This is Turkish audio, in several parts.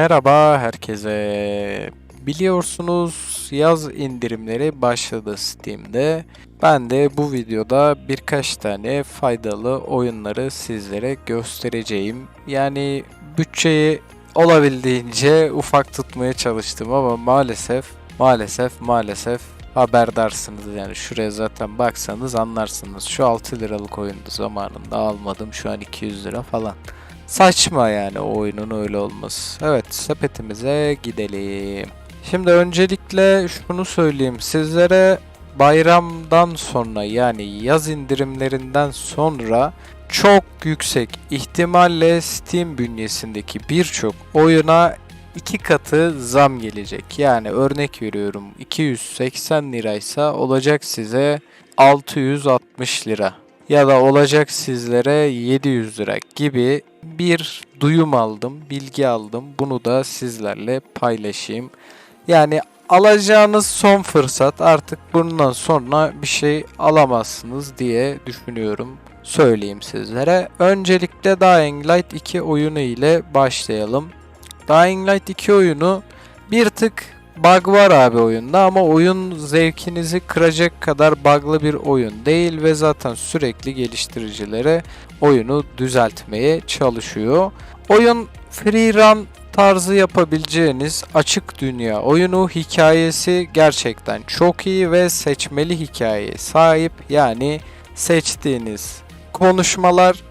Merhaba herkese. Biliyorsunuz yaz indirimleri başladı Steam'de. Ben de bu videoda birkaç tane faydalı oyunları sizlere göstereceğim. Yani bütçeyi olabildiğince ufak tutmaya çalıştım ama maalesef maalesef maalesef haberdarsınız yani şuraya zaten baksanız anlarsınız. Şu 6 liralık oyundu zamanında almadım şu an 200 lira falan. Saçma yani o oyunun öyle olması. Evet sepetimize gidelim. Şimdi öncelikle şunu söyleyeyim sizlere bayramdan sonra yani yaz indirimlerinden sonra çok yüksek ihtimalle Steam bünyesindeki birçok oyuna iki katı zam gelecek. Yani örnek veriyorum 280 liraysa olacak size 660 lira ya da olacak sizlere 700 lira gibi bir duyum aldım, bilgi aldım. Bunu da sizlerle paylaşayım. Yani alacağınız son fırsat artık bundan sonra bir şey alamazsınız diye düşünüyorum. Söyleyeyim sizlere. Öncelikle Dying Light 2 oyunu ile başlayalım. Dying Light 2 oyunu bir tık bug var abi oyunda ama oyun zevkinizi kıracak kadar bug'lı bir oyun değil ve zaten sürekli geliştiricilere oyunu düzeltmeye çalışıyor. Oyun free run tarzı yapabileceğiniz açık dünya oyunu hikayesi gerçekten çok iyi ve seçmeli hikayeye sahip. Yani seçtiğiniz konuşmalar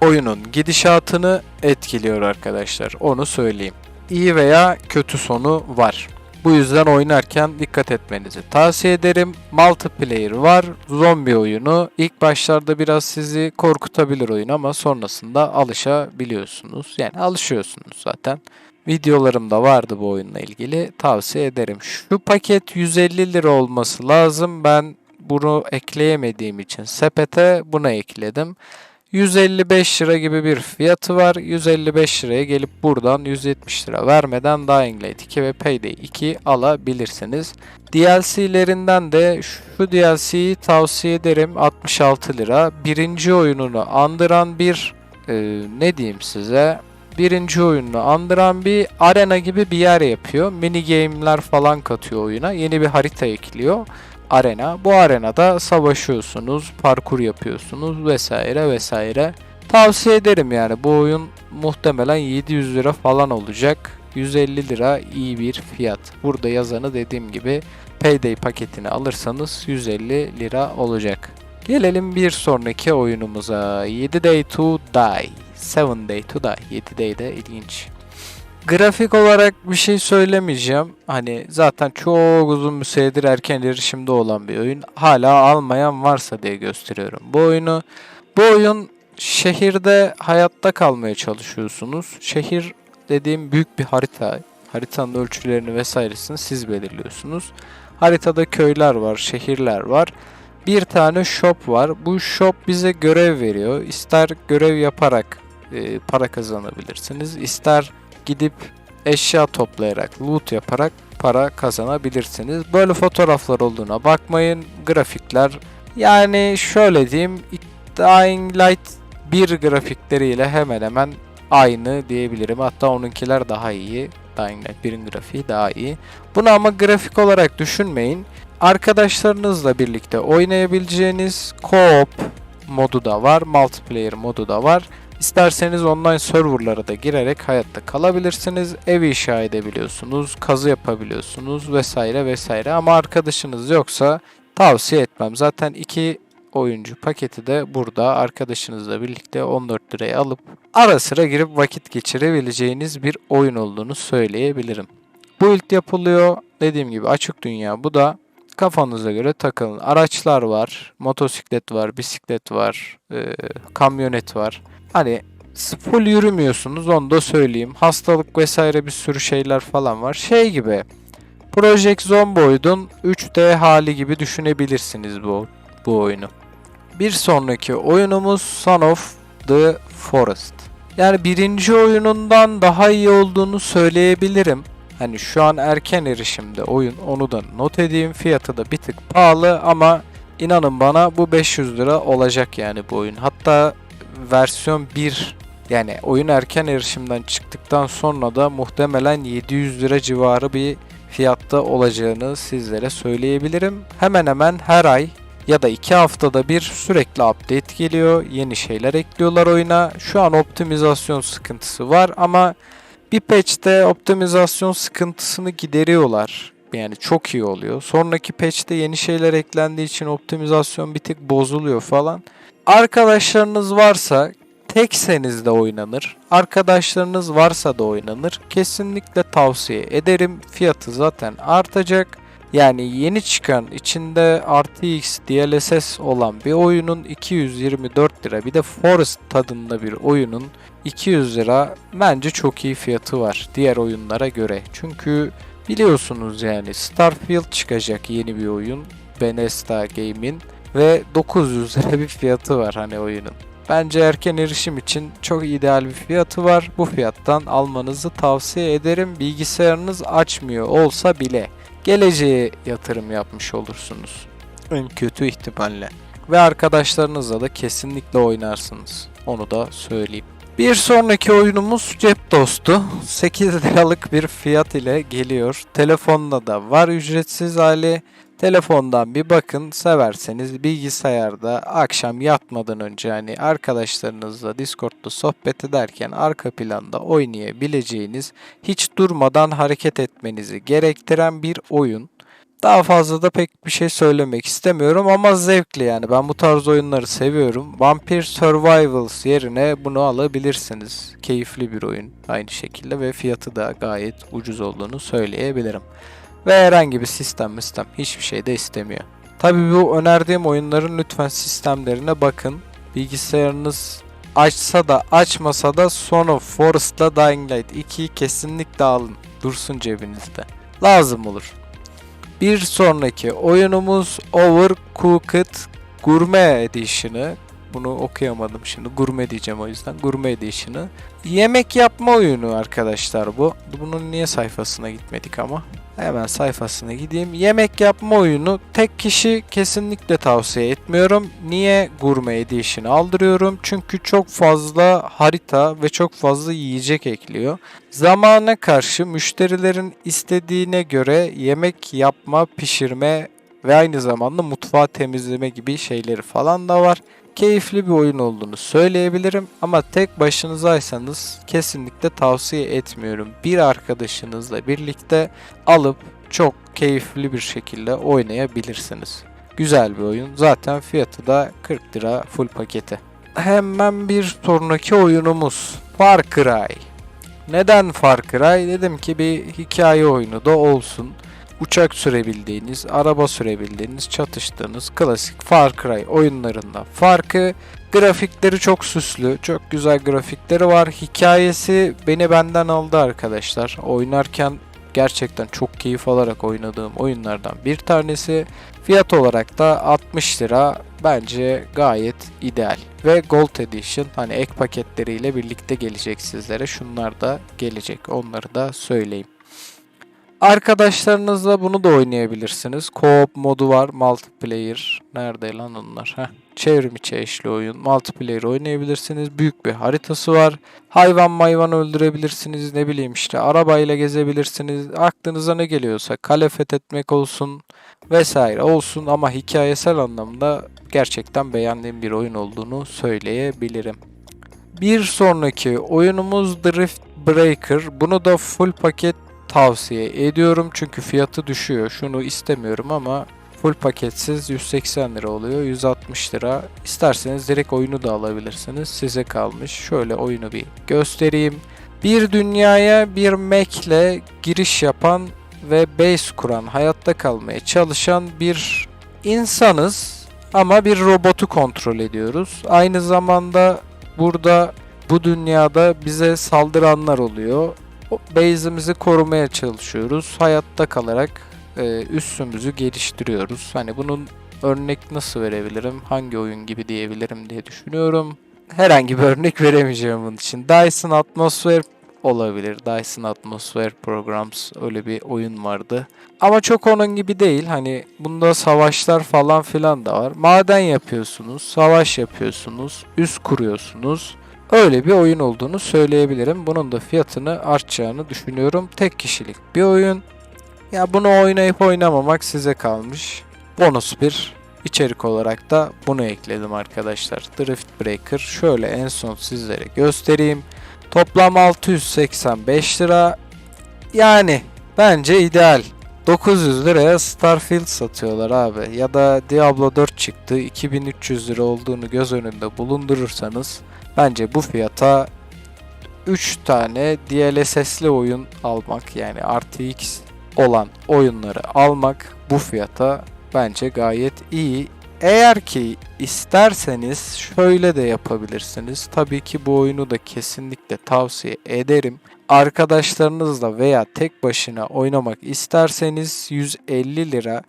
oyunun gidişatını etkiliyor arkadaşlar. Onu söyleyeyim. İyi veya kötü sonu var. Bu yüzden oynarken dikkat etmenizi tavsiye ederim. Multiplayer var. Zombi oyunu. İlk başlarda biraz sizi korkutabilir oyun ama sonrasında alışabiliyorsunuz. Yani alışıyorsunuz zaten. Videolarımda vardı bu oyunla ilgili. Tavsiye ederim. Şu paket 150 lira olması lazım. Ben bunu ekleyemediğim için sepete buna ekledim. 155 lira gibi bir fiyatı var. 155 liraya gelip buradan 170 lira vermeden Dying Light 2 ve Payday 2 alabilirsiniz. DLC'lerinden de şu DLC'yi tavsiye ederim 66 lira. Birinci oyununu andıran bir e, ne diyeyim size birinci oyununu andıran bir arena gibi bir yer yapıyor. Mini game'ler falan katıyor oyuna. Yeni bir harita ekliyor arena. Bu arenada savaşıyorsunuz, parkur yapıyorsunuz vesaire vesaire. Tavsiye ederim yani bu oyun muhtemelen 700 lira falan olacak. 150 lira iyi bir fiyat. Burada yazanı dediğim gibi Payday paketini alırsanız 150 lira olacak. Gelelim bir sonraki oyunumuza. 7 Day to Die. 7 Day to Die. 7 Day de ilginç. Grafik olarak bir şey söylemeyeceğim. Hani zaten çok uzun bir süredir erken erişimde olan bir oyun. Hala almayan varsa diye gösteriyorum bu oyunu. Bu oyun şehirde hayatta kalmaya çalışıyorsunuz. Şehir dediğim büyük bir harita. Haritanın ölçülerini vesairesini siz belirliyorsunuz. Haritada köyler var, şehirler var. Bir tane shop var. Bu shop bize görev veriyor. İster görev yaparak e, para kazanabilirsiniz. İster gidip eşya toplayarak, loot yaparak para kazanabilirsiniz. Böyle fotoğraflar olduğuna bakmayın. Grafikler yani şöyle diyeyim Dying Light 1 grafikleriyle hemen hemen aynı diyebilirim. Hatta onunkiler daha iyi. Dying Light 1'in grafiği daha iyi. Bunu ama grafik olarak düşünmeyin. Arkadaşlarınızla birlikte oynayabileceğiniz co-op modu da var. Multiplayer modu da var. İsterseniz online serverlara da girerek hayatta kalabilirsiniz. Ev inşa edebiliyorsunuz, kazı yapabiliyorsunuz vesaire vesaire. Ama arkadaşınız yoksa tavsiye etmem. Zaten iki oyuncu paketi de burada arkadaşınızla birlikte 14 liraya alıp ara sıra girip vakit geçirebileceğiniz bir oyun olduğunu söyleyebilirim. Bu ilk yapılıyor. Dediğim gibi açık dünya. Bu da kafanıza göre takılın. Araçlar var, motosiklet var, bisiklet var, e, kamyonet var. Hani full yürümüyorsunuz onu da söyleyeyim. Hastalık vesaire bir sürü şeyler falan var. Şey gibi Project Zomboid'un 3D hali gibi düşünebilirsiniz bu bu oyunu. Bir sonraki oyunumuz Son of the Forest. Yani birinci oyunundan daha iyi olduğunu söyleyebilirim. Hani şu an erken erişimde oyun onu da not edeyim. Fiyatı da bir tık pahalı ama inanın bana bu 500 lira olacak yani bu oyun. Hatta versiyon 1 Yani oyun erken erişimden çıktıktan sonra da muhtemelen 700 lira civarı bir fiyatta olacağını sizlere söyleyebilirim. Hemen hemen her ay ya da 2 haftada bir sürekli update geliyor. Yeni şeyler ekliyorlar oyuna. Şu an optimizasyon sıkıntısı var ama bir patch'te optimizasyon sıkıntısını gideriyorlar. Yani çok iyi oluyor. Sonraki patch'te yeni şeyler eklendiği için optimizasyon bir tık bozuluyor falan. Arkadaşlarınız varsa tekseniz de oynanır. Arkadaşlarınız varsa da oynanır. Kesinlikle tavsiye ederim. Fiyatı zaten artacak. Yani yeni çıkan içinde RTX DLSS olan bir oyunun 224 lira bir de Forest tadında bir oyunun 200 lira bence çok iyi fiyatı var diğer oyunlara göre. Çünkü biliyorsunuz yani Starfield çıkacak yeni bir oyun Bethesda Game'in ve 900 lira bir fiyatı var hani oyunun. Bence erken erişim için çok ideal bir fiyatı var. Bu fiyattan almanızı tavsiye ederim. Bilgisayarınız açmıyor olsa bile geleceğe yatırım yapmış olursunuz. En kötü ihtimalle. Ve arkadaşlarınızla da kesinlikle oynarsınız. Onu da söyleyeyim. Bir sonraki oyunumuz Cep Dostu. 8 liralık bir fiyat ile geliyor. Telefonda da var ücretsiz hali. Telefondan bir bakın severseniz bilgisayarda akşam yatmadan önce hani arkadaşlarınızla Discord'da sohbet ederken arka planda oynayabileceğiniz hiç durmadan hareket etmenizi gerektiren bir oyun. Daha fazla da pek bir şey söylemek istemiyorum ama zevkli yani ben bu tarz oyunları seviyorum. Vampire Survivals yerine bunu alabilirsiniz. Keyifli bir oyun aynı şekilde ve fiyatı da gayet ucuz olduğunu söyleyebilirim. Ve herhangi bir sistem sistem hiçbir şey de istemiyor. Tabi bu önerdiğim oyunların lütfen sistemlerine bakın. Bilgisayarınız açsa da açmasa da Son of Forest'la Dying Light 2'yi kesinlikle alın. Dursun cebinizde. Lazım olur. Bir sonraki oyunumuz Overcooked Gourmet Edition'ı. Bunu okuyamadım şimdi. Gurme diyeceğim o yüzden. Gurme Edition'ı. Yemek yapma oyunu arkadaşlar bu. Bunun niye sayfasına gitmedik ama. Hemen sayfasına gideyim. Yemek yapma oyunu tek kişi kesinlikle tavsiye etmiyorum. Niye Gurme Edition'ı aldırıyorum? Çünkü çok fazla harita ve çok fazla yiyecek ekliyor. Zamana karşı müşterilerin istediğine göre yemek yapma, pişirme ve aynı zamanda mutfağı temizleme gibi şeyleri falan da var keyifli bir oyun olduğunu söyleyebilirim ama tek başınızaysanız kesinlikle tavsiye etmiyorum. Bir arkadaşınızla birlikte alıp çok keyifli bir şekilde oynayabilirsiniz. Güzel bir oyun. Zaten fiyatı da 40 lira full paketi. Hemen bir sonraki oyunumuz Far Cry. Neden Far Cry? Dedim ki bir hikaye oyunu da olsun uçak sürebildiğiniz, araba sürebildiğiniz, çatıştığınız klasik Far Cry oyunlarında farkı grafikleri çok süslü, çok güzel grafikleri var. Hikayesi beni benden aldı arkadaşlar. Oynarken gerçekten çok keyif alarak oynadığım oyunlardan bir tanesi. Fiyat olarak da 60 lira bence gayet ideal. Ve Gold Edition hani ek paketleriyle birlikte gelecek sizlere. Şunlar da gelecek. Onları da söyleyeyim. Arkadaşlarınızla bunu da oynayabilirsiniz. Co-op modu var. Multiplayer. Nerede lan onlar? Heh. Çevrim içi eşli oyun. Multiplayer oynayabilirsiniz. Büyük bir haritası var. Hayvan mayvan öldürebilirsiniz. Ne bileyim işte arabayla gezebilirsiniz. Aklınıza ne geliyorsa kale fethetmek olsun vesaire olsun ama hikayesel anlamda gerçekten beğendiğim bir oyun olduğunu söyleyebilirim. Bir sonraki oyunumuz Drift Breaker. Bunu da full paket tavsiye ediyorum çünkü fiyatı düşüyor. Şunu istemiyorum ama full paketsiz 180 lira oluyor. 160 lira. İsterseniz direkt oyunu da alabilirsiniz. Size kalmış. Şöyle oyunu bir göstereyim. Bir dünyaya bir Mac ile giriş yapan ve base kuran, hayatta kalmaya çalışan bir insanız ama bir robotu kontrol ediyoruz. Aynı zamanda burada bu dünyada bize saldıranlar oluyor base'imizi korumaya çalışıyoruz. Hayatta kalarak e, üssümüzü geliştiriyoruz. Hani bunun örnek nasıl verebilirim? Hangi oyun gibi diyebilirim diye düşünüyorum. Herhangi bir örnek veremeyeceğim bunun için. Dyson Atmosphere olabilir. Dyson Atmosphere Programs öyle bir oyun vardı. Ama çok onun gibi değil. Hani bunda savaşlar falan filan da var. Maden yapıyorsunuz, savaş yapıyorsunuz, üs kuruyorsunuz Öyle bir oyun olduğunu söyleyebilirim. Bunun da fiyatını artacağını düşünüyorum. Tek kişilik bir oyun. Ya bunu oynayıp oynamamak size kalmış. Bonus bir içerik olarak da bunu ekledim arkadaşlar. Drift Breaker şöyle en son sizlere göstereyim. Toplam 685 lira. Yani bence ideal. 900 liraya Starfield satıyorlar abi. Ya da Diablo 4 çıktı. 2300 lira olduğunu göz önünde bulundurursanız bence bu fiyata 3 tane DLSS'li oyun almak yani RTX olan oyunları almak bu fiyata bence gayet iyi. Eğer ki isterseniz şöyle de yapabilirsiniz. Tabii ki bu oyunu da kesinlikle tavsiye ederim. Arkadaşlarınızla veya tek başına oynamak isterseniz 150 lira.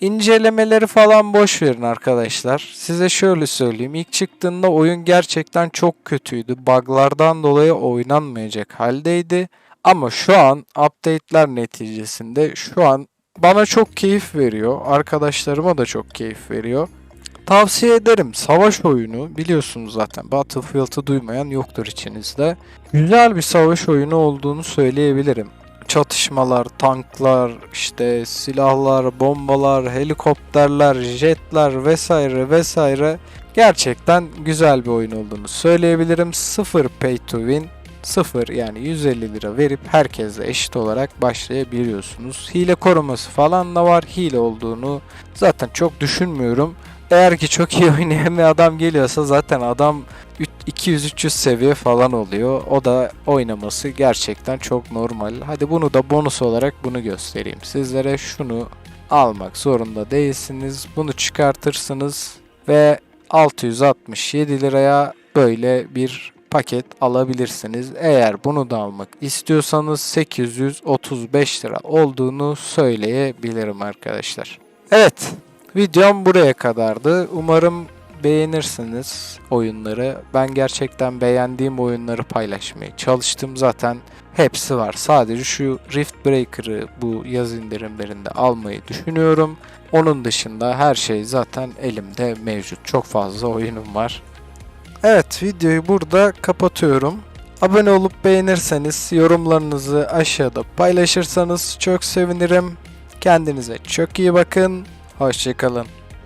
İncelemeleri falan boş verin arkadaşlar. Size şöyle söyleyeyim. İlk çıktığında oyun gerçekten çok kötüydü. Buglardan dolayı oynanmayacak haldeydi. Ama şu an update'ler neticesinde şu an bana çok keyif veriyor. Arkadaşlarıma da çok keyif veriyor. Tavsiye ederim. Savaş oyunu biliyorsunuz zaten. Battlefield'ı duymayan yoktur içinizde. Güzel bir savaş oyunu olduğunu söyleyebilirim. Çatışmalar, tanklar, işte silahlar, bombalar, helikopterler, jetler vesaire vesaire gerçekten güzel bir oyun olduğunu söyleyebilirim. Sıfır pay to win, sıfır yani 150 lira verip herkesle eşit olarak başlayabiliyorsunuz. Hile koruması falan da var. Hile olduğunu zaten çok düşünmüyorum. Eğer ki çok iyi oynayan bir adam geliyorsa zaten adam 200-300 seviye falan oluyor. O da oynaması gerçekten çok normal. Hadi bunu da bonus olarak bunu göstereyim. Sizlere şunu almak zorunda değilsiniz. Bunu çıkartırsınız ve 667 liraya böyle bir paket alabilirsiniz. Eğer bunu da almak istiyorsanız 835 lira olduğunu söyleyebilirim arkadaşlar. Evet, videom buraya kadardı. Umarım beğenirsiniz oyunları. Ben gerçekten beğendiğim oyunları paylaşmaya çalıştım. Zaten hepsi var. Sadece şu Rift Breaker'ı bu yaz indirimlerinde almayı düşünüyorum. Onun dışında her şey zaten elimde mevcut. Çok fazla oyunum var. Evet videoyu burada kapatıyorum. Abone olup beğenirseniz yorumlarınızı aşağıda paylaşırsanız çok sevinirim. Kendinize çok iyi bakın. Hoşçakalın.